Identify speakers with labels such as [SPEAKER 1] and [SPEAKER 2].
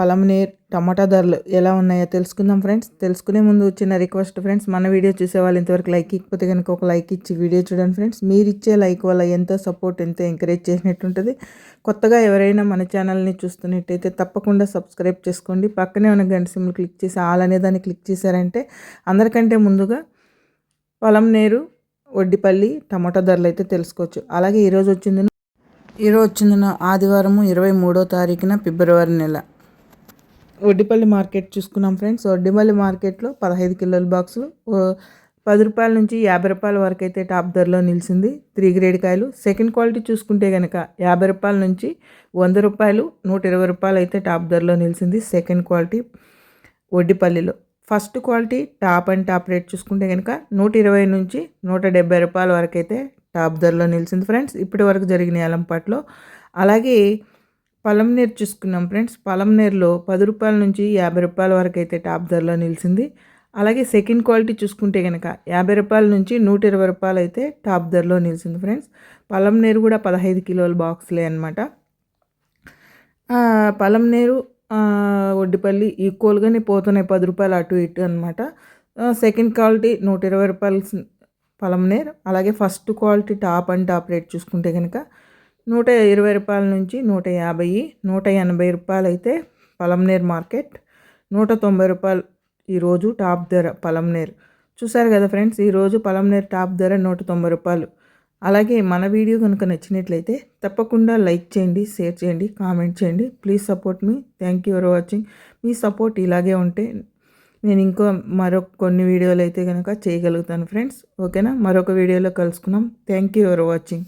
[SPEAKER 1] పలమనేర్ టమాటా ధరలు ఎలా ఉన్నాయో తెలుసుకుందాం ఫ్రెండ్స్. తెలుసుకునే ముందు వచ్చిన రిక్వెస్ట్ ఫ్రెండ్స్ మన వీడియో చూసే వాళ్ళు ఇంతవరకు లైక్ ఇకపోతే కనుక ఒక లైక్ ఇచ్చి వీడియో చూడండి ఫ్రెండ్స్. మీరు ఇచ్చే లైక్ వల్ల ఎంతో సపోర్ట్ ఎంతో ఎంకరేజ్ చేసినట్టుంటుంది. కొత్తగా ఎవరైనా మన ఛానల్ని చూస్తున్నట్టయితే తప్పకుండా సబ్స్క్రైబ్ చేసుకోండి. పక్కనే ఉన్న గంట సిమ్లు క్లిక్ చేసి ఆల్ అనే దాన్ని క్లిక్ చేశారంటే అందరికంటే ముందుగా పొలం వడ్డిపల్లి టమాటా ధరలు అయితే తెలుసుకోవచ్చు. అలాగే ఈరోజు వచ్చింది ఈరోజు వచ్చిందిన ఆదివారము ఇరవై మూడో తారీఖున ఫిబ్రవరి నెల. వడ్డిపల్లి మార్కెట్ చూసుకున్నాం ఫ్రెండ్స్. వడ్డిపల్లి మార్కెట్లో పదహైదు కిలోల బాక్సులు పది రూపాయల నుంచి యాభై రూపాయల వరకు అయితే టాప్ ధరలో నిలిచింది. త్రీ గ్రేడ్ కాయలు. సెకండ్ క్వాలిటీ చూసుకుంటే కనుక యాభై రూపాయల నుంచి వంద రూపాయలు నూట ఇరవై రూపాయలు అయితే టాప్ ధరలో నిలిచింది second quality వడ్డిపల్లిలో. First quality top and top rate చూసుకుంటే కనుక నూట ఇరవై నుంచి నూట డెబ్బై రూపాయల వరకు అయితే టాప్ ధరలో నిలిచింది ఫ్రెండ్స్. ఇప్పటి వరకు జరిగిన ఏలంపాట్లో. అలాగే పలంనేరు చూసుకున్నాం ఫ్రెండ్స్. పలంనేరులో పది రూపాయల నుంచి యాభై రూపాయల వరకు అయితే టాప్ ధరలో నిలిచింది. అలాగే సెకండ్ క్వాలిటీ చూసుకుంటే కనుక యాభై రూపాయల నుంచి నూట ఇరవై రూపాయలు అయితే టాప్ ధరలో నిలిచింది ఫ్రెండ్స్. పలంనేరు కూడా పదహైదు కిలోల బాక్స్లే అనమాట పలంనేరు ఒడ్డిపల్లి ఈక్వల్గానే పోతున్నాయి పది రూపాయలు అటు ఇటు అనమాట సెకండ్ క్వాలిటీ నూట ఇరవై రూపాయలు పలంనేర్ అలాగే first quality top and top rate చూసుకుంటే కనుక నూట ఇరవై రూపాయల నుంచి నూట యాభై నూట ఎనభై రూపాయలు అయితే పలంనేర్ మార్కెట్ నూట తొంభై రూపాయలు ఈరోజు టాప్ ధర పలంనేర్ చూసారు కదా ఫ్రెండ్స్ ఈరోజు పలంనేర్ టాప్ ధర నూట తొంభై రూపాయలు. అలాగే మన వీడియో కనుక నచ్చినట్లయితే తప్పకుండా లైక్ చేయండి షేర్ చేయండి కామెంట్ చేయండి. Please support me. Thank you for watching. Me support ఇలాగే ఉంటే నేను ఇంకో మరొక కొన్ని వీడియోలు అయితే కనుక చేయగలుగుతాను ఫ్రెండ్స్. ఓకేనా? మరొక వీడియోలో కలుసుకున్నాం థ్యాంక్ యూ ఫర్ వాచింగ్.